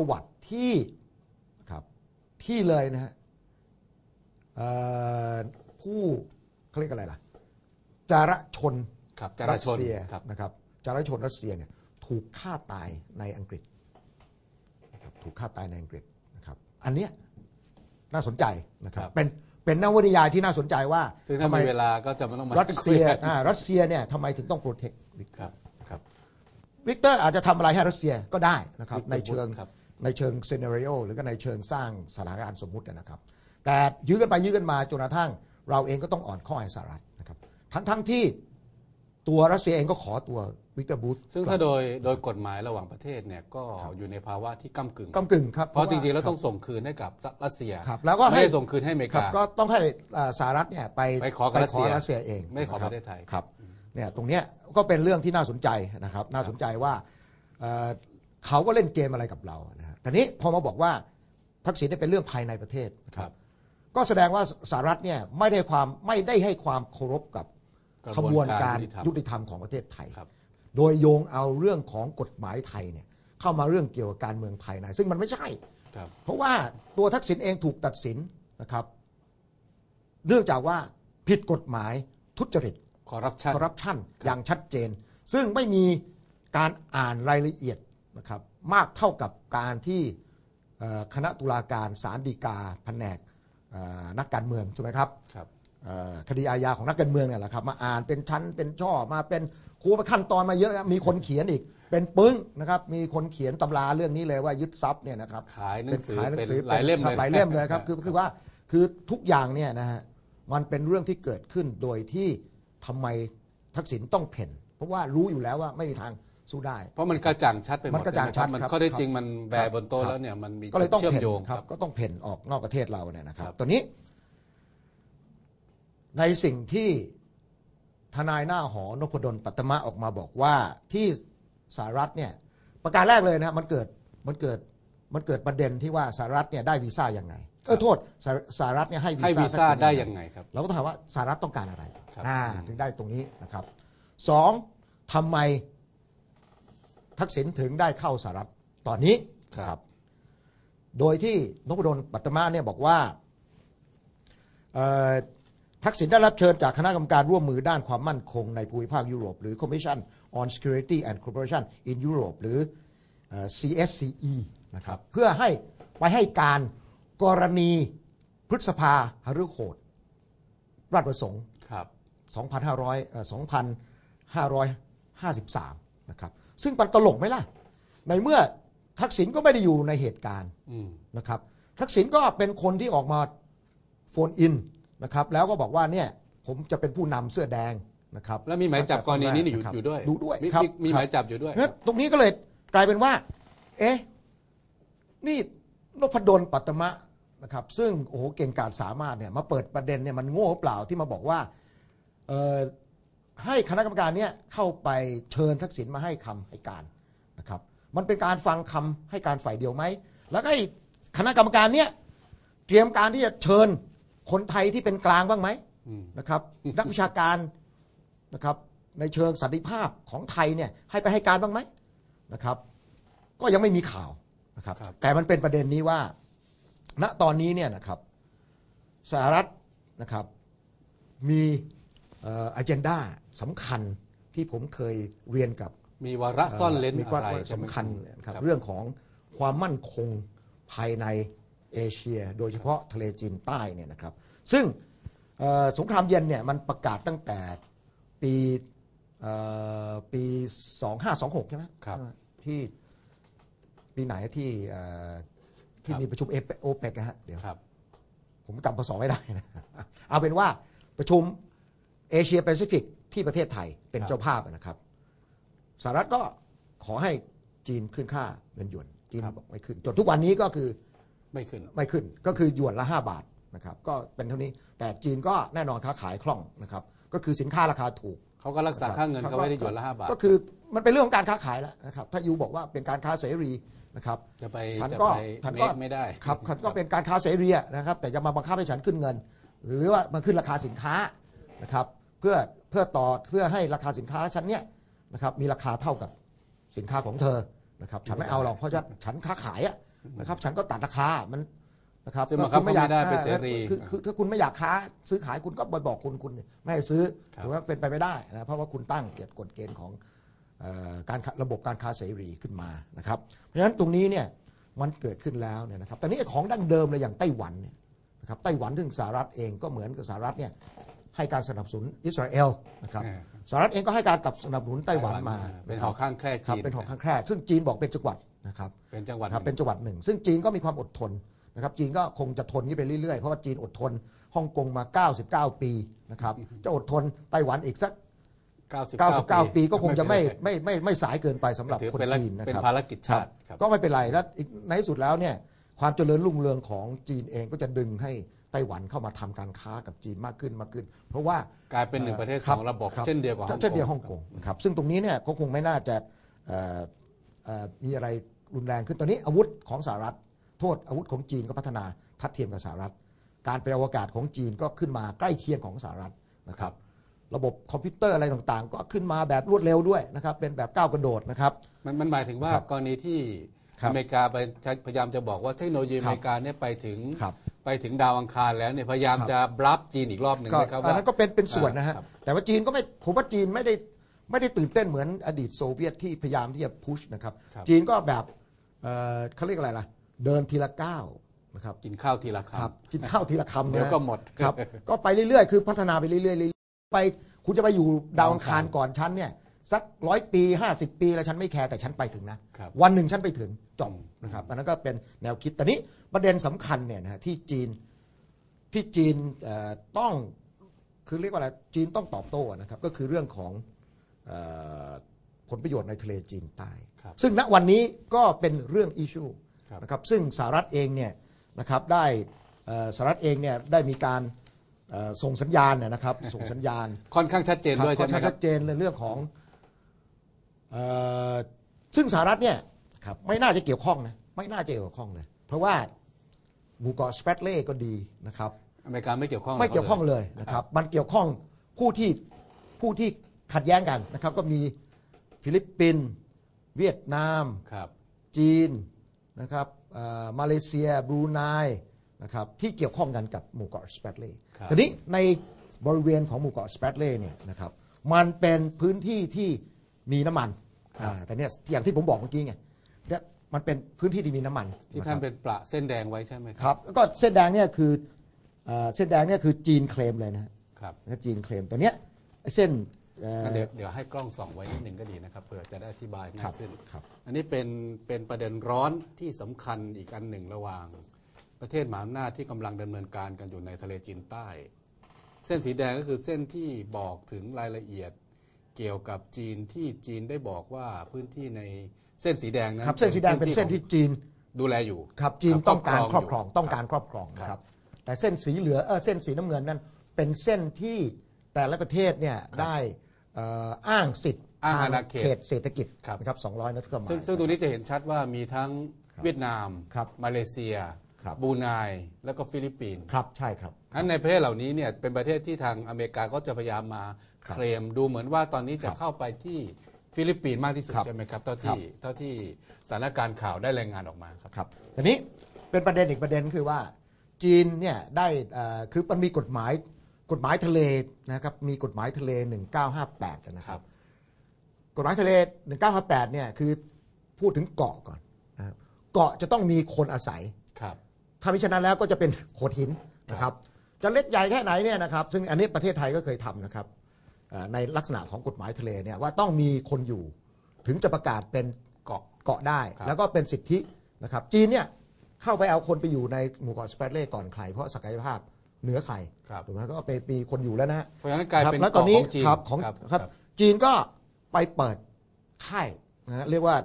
ประวัติที่นะครับที่เลยนะฮะเอ่อผู้เขาเรียกอะไรล่ะจารชนครับจราชนสเซียครับนะครับจารชนรัสเซียเนี่ยถูกฆ่าตายในอังกฤษนะครับถูกฆ่าตายในอังกฤษนะครับ อันเนี้ยน่าสนใจนะครับเป็นเป็นนวนิยายที่น่าสนใจว่าซึ่งถ้าทำไมมีเวลาก็จะไม่ต้องมารัสเซียคุกันอ่ารัสเซียเนี่ยทำไมถึงต้องโปรเทคครับครับวิกเตอร์อาจจะทำอะไรให้รัสเซียก็ได้นะครับ Victor ในเชิง Bush ครับ ในเชิงซีนารีโอหรือก็ในเชิงสร้างสถานการณ์สมมุตินะครับ แต่ยื้อกันไปยื้อกันมาจนกระทั่ง เราเองก็ต้องอ่อนข้อให้สหรัฐนะครับ ทั้งทั้งที่ตัวรัสเซียเองก็ขอตัววิกเตอร์บูธซึ่งถ้าโดยโดยกฎหมายระหว่างประเทศเนี่ยก็อยู่ในภาวะที่ก้ากึ่งกำกึ่งครับเพราะจริงๆแล้วต้องส่งคืนให้กับรัสเซียครับแล้วก็ให้ไม่ได้ส่งคืนให้อเมริครับกาก็ต้องให้อ่าสหรัฐเนี่ยไปไปขอกับรัสเซียรัสเซียเอง ไม่ขอคบประเทศไทยครับเนี่ยตรงเนี้ยก็เป็นเรื่องที่น่าสนใจนะครับ น่าสนใจว่าเอ่อเขาก็เล่นเกมอะไรกับเรานะ ฮะแต่นี้พอมาบอกว่าทักษิณเนี่ยเป็นเรื่องภายในประเทศนะคครัรับบก็แสดงว่าสหรัฐเนี่ยไม่ได้ความไม่ได้ให้ความเคารพกับกระขบบววนนกาการรยุยุติติธธรรรรมมของประเทศไทยครับโดยโยงเอาเรื่องของกฎหมายไทยเนี่ยเข้ามาเรื่องเกี่ยวกับการเมืองภายใน ซึ่งมันไม่ใช่ครับเพราะว่าตัวทักษิณเองถูกตัดสินนะครับ เนื่องจากว่าผิดกฎหมายทุจริตคอร์รัปชันคอร์รัปชันอย่างชัดเจน ซึ่งไม่มีการอ่านรายละเอียด นะครับมากเท่ากับการที่เอ่อคณะตุลาการศาลฎีกาแผนกเอ่อนักการเมืองใช่ไหมครับครับเอ่อคดีอาญาของนักการเมืองเนี่ยแหละครับมาอ่านเป็นชั้นเป็นช่อมาเป็นครูขั้นตอนมาเยอะมีคนเขียนอีก เป็นปึ้งนะครับมีคนเขียนตำราเรื่องนี้เลยว่ายึดทรัพย์เนี่ยนะครับขายหนังสือขายหนัเป็นงสือหลายเล่มคเลรับยหลายเล่มเลยครับคือคือว่าคือทุกอย่างเนี่ยนะฮะมันเป็นเรื่องที่เกิดขึ้นโดยที่ทำไมทักษิณต้องเพ่น เพราะว่ารู้อยู่แล้วว่าไม่มีทาง สู้ได้ เพราะมันกระจ่างชัดไปหมดมันกระจ่างชัดมันครับข้อได้ครับจริงมันแบครับบนโต๊ะครับแล้วเนี่ยมันมีก็เลยต้องเชื่อมเพ่นโยงครับก็ต้องเพ่นออกนอกประเทศเราเนี่ยนะครับครับตอนนี้ ในสิ่งที่ทนายหน้าหอนพดลปัตมะออกมาบอกว่าที่สหรัฐเนี่ย ประการแรกเลยนะมันเกิดมันเกิดมันเกิดประเด็นที่ว่าสหรัฐเนี่ยได้วีซ่าอย่างไงเออโทษสหสหรัฐเนี่ยให้ให้วีซ่าทักษิณได้ยังไงครับเราก็ต้องถามว่าสหรัฐต้องการอะไรครับอ่าอืมถึงได้ตรงนี้นะครับสองทำไม ทักษิณถึงได้เข้าสหรัฐตอนนี้ครับ โดยที่นพดลปัตตมาเนี่ยบอกว่าเอ่อทักษิณได้รับเชิญจากคณะกรรมการร่วมมือด้านความมั่นคงในภูมิภาคยุโรป หรือ Commission on Security and Cooperation in Europe หรือเอ่อ CSCE นะครับเพื่อให้ไปให้การกรณีพฤษภาหฤโหดราชประสงค์ครับ2,500เอ่อ2,553 นะครับ ซึ่งมันตลกไหมล่ะ ในเมื่อทักษิณก็ไม่ได้อยู่ในเหตุการณ์อืมนะครับ ทักษิณก็เป็นคนที่ออกมาโฟนอินนะครับ แล้วก็บอกว่าเนี่ยผมจะเป็นผู้นำเสื้อแดงนะครับ แล้วมีหมายจับกรณีนี้อยู่ะครับอยู่ด้วยดูด้วยมีครับมีมีคหรับมายจับอยู่ด้วยงั้นตรงนี้ก็เลยกลายเป็นว่า เอ๊ะนี่นพดลปัตตมะนะครับ ซึ่งโอ้โหเก่งกาจสามารถเนี่ยมาเปิดประเด็นเนี่ยมันโง่เปล่าที่มาบอกว่าเอ่อ ให้คณะกรรมการเนี่ยเข้าไปเชิญทักษิณมาให้คำให้การนะครับมันเป็นการฟังคำให้การฝ่ายเดียวไหม แล้วก็ไอ้คณะกรรมการเนี่ยเตรียมการที่จะเชิญคนไทยที่เป็นกลางบ้างไหมอืมนะครับนักวิชาการนะครับในเชิงสันติภาพของไทยเนี่ยให้ไปให้การบ้างไหมนะครับ ก็ยังไม่มีข่าวนะครับครับแต่มันเป็นประเด็นนี้ว่า ณตอนนี้เนี่ยนะครับสหรัฐนะครับมีเอ่อ agenda สำคัญที่ผมเคยเรียนกับมีวาระซ่อนเลนมีอะความไรใช่ไหมสำคัญนะครับครับเรื่องของความมั่นคงภายในเอเชีย โดยเฉพาะทะเลจีนใต้เนี่ยนะครับ ซึ่งเอ่อสงครามเย็นเนี่ยมันประกาศตั้งแต่ปีเอ่อปี 2526 ใช่ไหมครับที่ปีไหนที่เอ่อที่ครับมีประชุมโอเปกนะฮะเดี๋ยวครับผมจำพศไม่ได้นะเอาเป็นว่าประชุมเอเชียแปซิฟิก ที่ประเทศไทยเป็นครับเจ้าภาพนะครับสหรัฐก็ขอให้จีนขึ้นค่าเงินหยวนจีนบอกไม่ขึ้นจนทุกวันนี้ก็คือไม่ขึ้นไม่ขึ้นก็คือหยวนละ 5 บาทนะครับก็เป็นเท่านี้แต่จีนก็แน่นอนค้าขายคล่องนะครับก็คือสินค้าราคาถูกเขาก็รักษาค่าเงินเขาไว้ได้หยวนละห้าบาท ก็คือมันเป็นเรื่องของการค้าขายแล้วนะครับถ้ายูบอกว่าเป็นการค้าเสรีนะครับจะไปฉันจะก็ไปฉันเมก็คไม่ได้ครับฉันก็เป็นการค้าเสรีอะนะครับแต่จะมาบังคับให้ฉันขึ้นเงิน หรือว่ามันขึ้นราคาสินค้านะครับ เพื่อเพื่อต่อเพื่อให้ราคาสินค้าฉันเนี่ยนะครับมีราคาเท่ากับสินค้าของเธอนะครับฉันไม่เอาหรอกเพราะฉันฉันค้าขายอะนะครับฉันก็ตัดราคามันนะครับซึ่งบังคับคุณไม่อยากไม่ได้เป็นเสรีคือคือคือถ้าคุณไม่อยากค้าซื้อขายคุณก็ไปบอกคุณคุณไม่ให้ซื้อครับถือว่าเป็นไปไม่ได้นะเพราะว่าคุณตั้งเกณฑ์กฎเกณฑ์ของเอ่อการค้าระบบการค้าเสรีขึ้นมานะครับ เพราะฉะนั้นตรงนี้เนี่ยมันเกิดขึ้นแล้วเนี่ยนะครับแต่นี่ของดั้งเดิมเลยอย่างไต้หวันเนี่ยนะครับไต้หวันถึงสหรัฐเองก็เหมือนกับสหรัฐเนี่ย ให้การสนับสนุนอิสราเอลนะครับเออสหรัฐเองก็ให้การสนับสนุนไต้หวันมาเป็นหอข้างแคร่ครับจีนเป็นหอข้างแคร่ซึ่งจีนบอกเป็นจังหวัดนะครับเป็นจังหวัดครับเป็นจังหวัดหนึ่ง ซึ่งจีนก็มีความอดทนนะครับจีนก็คงจะทนนี้ไปเรื่อยๆ เพราะว่าจีนอดทนฮ่องกงมา 99 ปีนะครับจะอดทนไต้หวันอีกสัก 99 ปีก็คงจะไม่ไม่ไม่ไม่สายเกินไปสำหรับถือคนเป็นละจีนนะเป็นครับภารกิจชาติครับก็ไม่เป็นไรแล้วอีกในที่สุดแล้วเนี่ยความเจริญรุ่งเรืองของจีนเองก็จะดึงให้ ไต้หวันเข้ามาทำการค้ากับจีนมากขึ้นมากขึ้น เพราะว่ากลายเป็นหนึ่งประเทศคสองระบบคเช่นเดียวกับฮ่องกงเช่นเดียวฮ่องกงนะครับซึ่งตรงนี้เนี่ยก็คงไม่น่าจะเอ่อเอ่อมีอะไรรุนแรงขึ้นตอนนี้อาวุธของสหรัฐ โทษอาวุธของจีนก็พัฒนาทัดเทียมกับสหรัฐ การไปอวกาศของจีนก็ขึ้นมาใกล้เคียงของสหรัฐนะครับระบบคอมพิวเตอร์อะไรต่างๆ ก็ขึ้นมาแบบรวดเร็วด้วยนะครับเป็นแบบก้าวกระโดดนะครับมันมันหมายถึงว่าครับกรณีที่ครับอเมริกาไปพยายามจะบอกว่าเทคโนโลยีครับอเมริกาเนี่ยไปถึงครับ ไปถึงดาวอังคารแล้วเนี่ยพยายามครับ จะบลัฟจีนอีกรอบหนึ่งก็นะครับอันว่า นั้นก็เป็นเป็นส่วนนะฮะ ครับ แต่ว่าจีนก็ไม่ผมว่าจีนไม่ได้ไม่ได้ตื่นเต้นเหมือนอดีตโซเวียตที่พยายามที่จะพุชนะครับครับจีนก็แบบเอ่อเขาเรียกอะไรล่ะ เดินทีละก้าวนะครับกินข้าวทีละครับคำกินข้าวทีละคำนะเดี๋ยวก็หมดครับ ก็ไปเรื่อยๆ คือพัฒนาไปเรื่อยๆเรื่อยๆไปคุณจะไปอยู่ดาวอังคารก่อนฉันเนี่ย สักร้อยปี 50 ปีแล้วฉันไม่แคร์แต่ฉันไปถึงนะ ครับวันหนึ่งฉันไปถึงจบอืมนะครับอันนั้นก็เป็นแนวคิดแต่นี้ประเด็นสำคัญเนี่ยนะฮะที่จีนที่จีนเอ่อต้องคือเรียกว่าอะไรจีนต้องตอบโต้นะครับก็คือเรื่องของเออผลประโยชน์ในทะเลจีนใต้ ครับซึ่งณวันนี้ก็เป็นเรื่องอิชชูครับ นะครับซึ่งสหรัฐเองเนี่ยนะครับได้เอ่อสหรัฐเองเนี่ยได้มีการเอ่อส่งสัญญาณเนยนะครับส่งสัญญาณ ค่อนข้างชัดเจนด้วยค่ใช่อนไหมข้างครัชับ ดเจนในเรื่องของเอ่อ ซึ่งสหรัฐเนี่ยครับไม่น่าจะเกี่ยวข้องนะไม่น่าจะเกี่ยวข้องเลย เพราะว่าหมู่เกาะสเปตเล่ก็ดีนะครับอเมริกาไม่เกี่ยวข้องไม่เกี่ยวข้องเลยนะครับมันเกี่ยวข้องผู้ที่ผู้ที่ขัดแย้งกันนะครับก็มีฟิลิปปินส์เวียดนามครับจีนนะครับเอ่อมาเลเซียบรูไนนะครับที่เกี่ยวข้องกันกับหมู่เกาะสเปตเล่ครับทีนี้ในบริเวณของหมู่เกาะสเปตเล่เนี่ยนะครับมันเป็นพื้นที่ที่ มีน้ำมันอ่าแต่เนี่ยอย่างที่ผมบอกเมื่อกี้ไงเนี่ยมันเป็นพื้นที่ที่มีน้ำมันที่ท่าะนครับเป็นประเส้นแดงไว้ใช่ไหมคครับรับก็เส้นแดงเนี่ยคือเอ่อเส้นแดงเนี่ยคือจีนเคลมเลยนะฮะครับจีนเคลมตัวเนี้ยไอ้เส้นเอ่อ งั้นเดี๋ยวเดี๋ยวให้กล้องส่องไว้นิดหนึ่งก็ดีนะครับเผื่อจะได้อธิบายคง่ารัยบขึ้น ครับ อันนี้เป็นเป็นประเด็นร้อนที่สำคัญอีกอันหนึ่งระหว่าง ประเทศมหาอำนาจที่กำลังดำเนินการกันอยู่ในทะเลจีนใต้ เส้นสีแดงก็คือเส้นที่บอกถึงรายละเอียด เกี่ยวกับจีนที่จีนได้บอกว่าพื้นที่ในเส้นสีแดงนั้นครับเส้นสีแดงเป็นเส้นที่จีนดูแลอยู่ครับจีนต้องการครอบครองยู่ต้องการครอบครองนะครับแต่เส้นสีเหลืองเออเส้นสีน้ำเงินนั้นเป็นเส้นที่แต่ละประเทศเนี่ยได้เอ่ออ้างสิทธิ์อ้างทางอาณาเขตเขตเศรษฐกิจครับนะครับ200นักกฎหมายซึ่งซึ่งตรงนี้จะเห็นชัดว่ามีทั้งเวียดนามครับมาเลเซียครับบรูไนแล้วก็ฟิลิปปินส์ครับใช่ครับอันในประเทศเหล่านี้เนี่ยเป็นประเทศที่ทางอเมริกาก็จะพยายามมาครับ เคลมดูเหมือนว่าตอนนี้จะครับเข้าไปที่ฟิลิปปินส์มากที่สุดครับใช่ไหมครับเท่าครัที่บเท่าที่สถานการณ์ข่าวได้รายงานออกมาครับ ครับทีนี้เป็นประเด็นอีกประเด็นคือว่า จีนเนี่ยได้เอ่อคือมันมีกฎหมายกฎหมายทะเลนะครับมีกฎหมายทะเล 1958นะคครัรับ บ กฎหมายทะเล 1958เนี่ยคือพูดถึงเกาะก่อนนะครับเกาะจะต้องมีคนอาศัย ครับ ถ้ามิฉะนั้นแล้วก็จะเป็นโขดหินนะครับ จะเล็กใหญ่แค่ไหนเนี่ยนะครับ ซึ่งอันนี้ประเทศไทยก็เคยทำนะครับเอ่อ ในลักษณะของกฎหมายทะเลเนี่ยว่าต้องมีคนอยู่ถึงจะประกาศเป็นเกาะเกาะได้ครับแล้วก็เป็นสิทธินะครับจีนเนี่ยเข้าไปเอาคนไปอยู่ในหมู่เกาะสเปรเล่ก่อนใครเพราะศักยภาพเหนือใครครับถูกไหมก็ไปมีคนอยู่แล้วนะฮะเพราะฉะนั้นกลายครับเป็นแล้วตอนเกาะนี้ของจีนครับของครับครับจีนก็ไปเปิดค่ายนะฮะเรียกว่า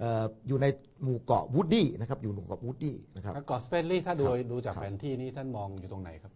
เอ่ออยู่ในหมู่เกาะวูดดี้นะครับอยู่หมู่เกาะวูดดี้นะครับแล้วเกาะสเปนลี่ถ้าดูครับดูจากครับแผนที่นี้ท่านมองอยู่ตรงไหนครับ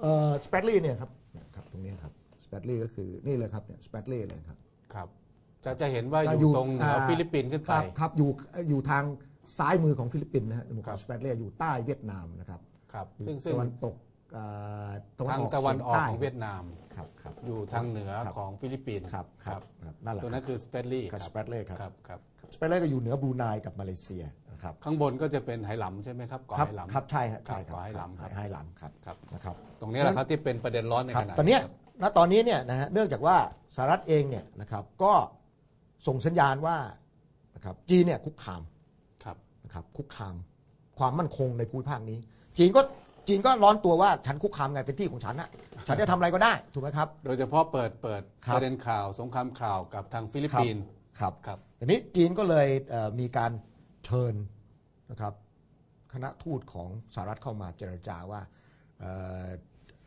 เอ่อสเปรลี่เนี่ยครับครับตรงนี้ครับ สเปรลี่ก็คือนี่เลยครับเนี่ยสเปรลี่เลยครับครับ จะจะเห็นว่าจะออยู่ยู่ตรงเหนืออ่าฟิลิปปินส์ขึ้นคไปรับครับอยู่อยู่ทางซ้ายมือของฟิลิปปินส์นะฮะหมู่ครัเกาะบสเปรลี่อยู่ใต้เวียดนามนะครับครับอยู่ซึ่งซึ่งตะวันตกเอ่อทางตะวันออกฉียของเวียดนามครับครับอยู่ทางเหนือครับของฟิลิปปินส์ครับครับครับนั่นแหละตัวนั้นคือสเปนลี่ครับสเปรลี่ครับครับครับสเปรลี่ก็อยู่เหนือบรูไนกับมาเลเซียนะนะครับข้างบนก็จะเป็นไหหลำใช่ไหมครับเกาะครับไหหลำครับใช่ฮะใช่คเกาะรับไหหลำครับไหหลำครับครับนะครับตรงนี้แหละครับที่เป็นประเด็นร้อนในครัขบณะตอนเนี้ยครับ ณตอนนี้เนี่ยนะฮะเนื่องจากว่าสหรัฐเองเนี่ยนะครับก็ส่งสัญญาณว่านะครับจีนเนี่ยคุกคามครับนะครับคุกคามความมั่นคงในภูมิภาคนี้ จีนก็จีนก็ร้อนตัวว่าฉันคุกคามไงเป็นที่ของฉันนะฉันจะทำอะไรก็ได้ถูกไหมครับ โดยเฉพาะเปิดเปิดครับประเด็นข่าวสงครามข่าวกับทางฟิลิปปินส์ครับครับทีนี้จีนก็เลยเอ่อมีการเชิญนะครับคณะทูตของสหรัฐเข้ามาเจรจาว่า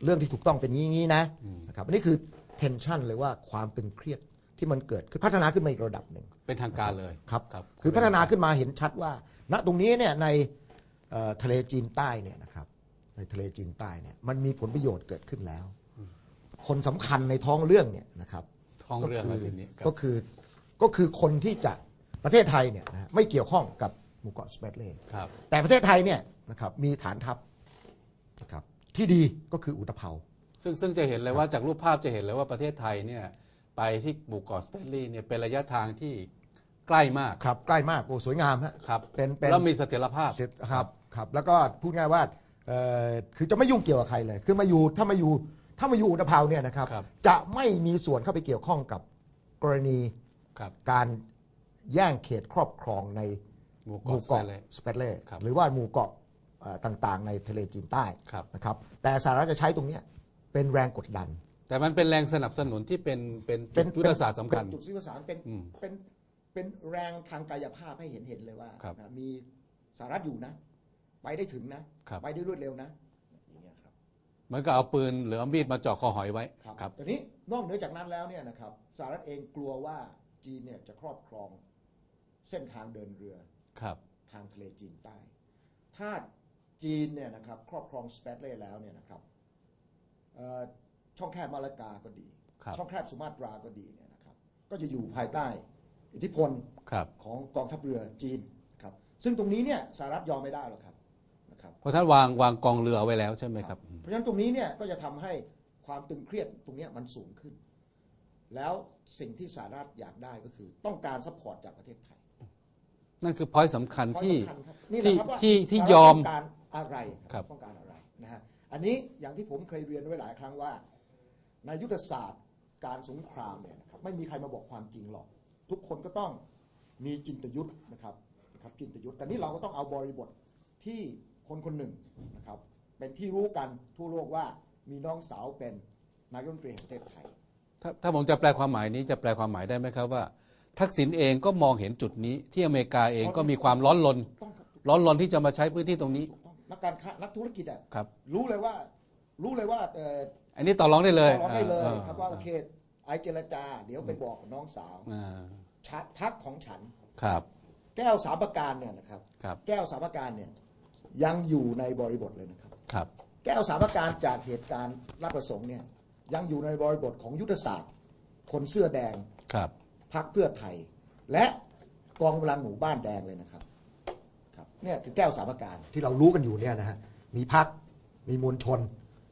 เอ่อเรื่องที่ถูกต้องเป็นงี้งี้นะนะครับอันนี้คือ tension หรือว่าความตึงเครียดที่มันเกิดขึ้นพัฒนาขึ้นมาอีกระดับหนึ่งเป็นทางการเลยครับครับคือพัฒนาขึ้นมาเห็นชัดว่า ณตรงนี้เนี่ยในเอ่อทะเลจีนใต้เนี่ยนะครับในทะเลจีนใต้เนี่ยมันมีผลประโยชน์เกิดขึ้นแล้ว คนสำคัญในท้องเรื่องเนี่ยนะครับท้องเรื่องอะไรทีนี้ครับก็คือก็คือคนที่จะประเทศไทยเนี่ยนะฮะไม่เกี่ยวข้องกับหมู่เกาะสเปตเล่ครับแต่ประเทศไทยเนี่ยนะครับมีฐานทัพนะครับ ที่ดีก็คืออุตภเปา ซึ่งซึ่งจะเห็นเลยว่าจากรูปภาพจะเห็นเลยว่าประเทศไทยเนี่ยไปที่หมู่เกาะสเปรลี่เนี่ยเป็นระยะทางที่ใกล้มากครับใกล้มากโอ้สวยงามฮะครับเป็นเป็นแล้วมีเสถียรภาพเสร็จครับครับ แล้วก็พูดง่ายว่าเอ่อคือจะไม่ยุ่งเกี่ยวกับใครเลย คือมาอยู่ถ้ามาอยู่ถ้ามาอยู่อุตภเปาเนี่ยนะครับครับจะไม่มีส่วนเข้าไปเกี่ยวข้องกับกรณีครับการแย่งเขตครอบครองในหมู่หมู่เกาะสเปเกาะรลี่สเปตเล่ครับหรือว่าหมู่เกาะเอ่อ ต่างๆ ในทะเลจีนใต้ครับนะครับแต่สหรัฐจะใช้ตรงเนี้ยเป็นแรงกดดัน แต่มันเป็นแรงสนับสนุนที่เป็นเป็นเป็นยุทธศาสตร์สำคัญเป็นจุดยุทธศาสตร์เป็นอืมเป็นเป็นแรงทางกายภาพให้เห็นเห็นเลยว่าครับนะมีสหรัฐอยู่นะ ไปได้ถึงนะครับไปได้รวดเร็วนะอย่างเงี้ยครับเหมือนกับเอาปืนหรือเอามีดมาเจาะคอหอยไว้ครับตอนนี้นอกเหนือจากนั้นแล้วเนี่ยนะครับสหรัฐเองกลัวว่าจีนเนี่ยจะครอบครองเส้นทางเดินเรือครับ ทางทะเลจีนใต้ ถ้า จีนเนี่ยนะครับครอบครองสเปตเล่แล้วเนี่ยนะครับเอ่อช่องแคบมาลากาก็ดีครับช่องแคบสุมาตราก็ดีเนี่ยนะครับก็จะอยู่ภายใต้อิทธิพลครับของกองทัพเรือจีนครับซึ่งตรงนี้เนี่ยสหรัฐยอมไม่ได้หรอกครับนะครับเพราะท่านวางวางกองเรือเอาไว้แล้วใช่ไหมครับเพราะฉะนั้นตรงนี้เนี่ยก็จะทำให้ความตึงเครียดตรงเนี้ยมันสูงขึ้น แล้วสิ่งที่สหรัฐอยากได้ก็คือต้องการซัพพอร์ตจากประเทศไทยนั่นคือพอยต์สำคัญข้อที่สำคัญครับนี่แหละครับว่าที่ที่สหรัฐยอมต้ องการอะไรครับต้องการอะไรนะฮะอันนี้อย่างที่ผมเคยเรียนไว้หลายครั้งว่า ในยุทธศาสตร์การสงครามเนี่ยนะครับไม่มีใครมาบอกความจริงหรอก ทุกคนก็ต้องมีจินตยุทธ์นะครับนะครับจินตยุทธ์แต่นี่เราก็ต้องเอาบริบทที่คนคนหนึ่งนะครับเป็นที่รู้กันทั่วโลกว่ามีน้องสาวเป็นนายกรัฐมนตรีแห่งประเทศไทยถ้าถ้าผมจะแปลความหมายนี้จะแปลความหมายได้ไหมครับว่า ทักษิณเองก็มองเห็นจุดนี้ ที่อเมริกาเองก็มีความร้อนรนต้องครับร้อนรนที่จะมาใช้พื้นที่ตรงนี้ถูกต้อง นักการค้านักธุรกิจอะครับ รู้เลยว่า รู้เลยว่าเอ่ออันนี้ต่อรองได้เลยต่อรองได้เลยออครับว่าโอเค ไอเจรจา เดี๋ยวไปบอกกับน้องสาวอ่าชัดพักของฉัน ครับ แก้วสามประการเนี่ยนะครับ ครับ แก้วสามประการเนี่ยยังอยู่ในบริบทเลยนะครับ ครับแก้วสามประการจากเหตุการณ์รับประสงค์เนี่ยยังอยู่ในบริบทของยุทธศาสตร์ คนเสื้อแดงครับ พักเพื่อไทย และกองกำลังหมู่บ้านแดงเลยนะครับครับ เนี่ยคือแก้วสามประการที่เรารู้กันอยู่เนี่ยนะฮะมีพักมีมวลชน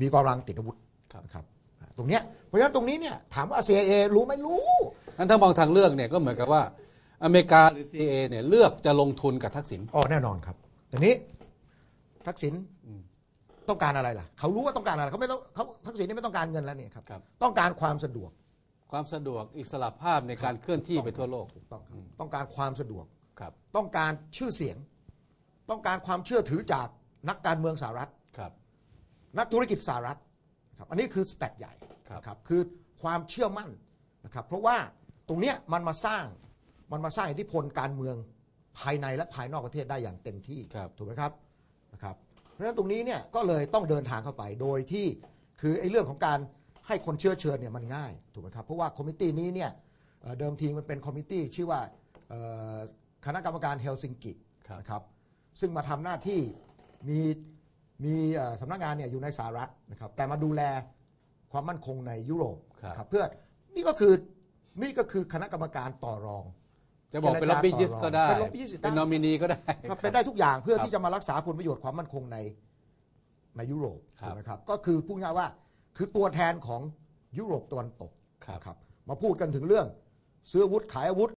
มีกำลังติดอาวุธครับนะครับอ่าตรงเนี้ยเพราะฉะนั้นตรงนี้เนี่ยถามว่า CIA รู้ไหมรู้งั้นถ้ามองทางเลือกเนี่ยก็เหมือนกับว่าอเมริกาหรือ CIA เนี่ยเลือกจะลงทุนกับทักษิณอ๋อแน่นอนครับแต่นี้ทักษิณต้องการอะไรล่ะ เขารู้ว่าต้องการอะไรเขาไม่ต้องเขาทักษิณนี่ไม่ต้องการเงินแล้วเนี่ยครับครับต้องการความสะดวก ความสะดวกอิสระภาพในการเคลื่อนที่ไปทั่วโลกถูกต้องครับต้องการความสะดวกครับต้องการชื่อเสียง ต้องการความเชื่อถือจากนักการเมืองสหรัฐ ครับ นักธุรกิจสหรัฐครับอันนี้คือสแต็กใหญ่ครับนะครับคือความเชื่อมั่นนะครับเพราะว่าตรงเนี้ยมันมาสร้างมันมาสร้างอิทธิพลการเมืองภายในและภายนอกประเทศได้อย่างเต็มที่ครับ ถูกไหมครับนะครับเพราะฉะนั้นตรงนี้เนี่ยก็เลยต้องเดินทางเข้าไปโดยที่คือไอ้เรื่องของการให้คนเชื่อเชิญเนี่ยมันง่ายถูกไหมครับเพราะว่าคอมมิตี้นี้เนี่ยเอ่อเดิมทีมันเป็นคอมมิตี้ชื่อว่าเอ่อคณะกรรมการเฮลซิงกิครับ นะครับ ซึ่งมาทำหน้าที่มีมีเอ่อสำนักงานเนี่ยอยู่ในสหรัฐนะครับแต่มาดูแลความมั่นคงในยุโรปครับนะครับเพื่อนี่ก็คือนี่ก็คือคณะกรรมการต่อรอง จะบอกเป็นล็อบบี้ยิสก็ได้เป็น lobbyist ได้เป็นนอมินีก็ได้ครับเป็นได้ทุกอย่างเพื่อครับที่จะมารักษาผลประโยชน์ความมั่นคงในในยุโรปครับถูกไหมครับก็คือพูดง่ายๆว่าคือตัวแทนของยุโรปตะวันตกครับนะครับมาพูดกันถึงเรื่องซื้ออาวุธขายอาวุธ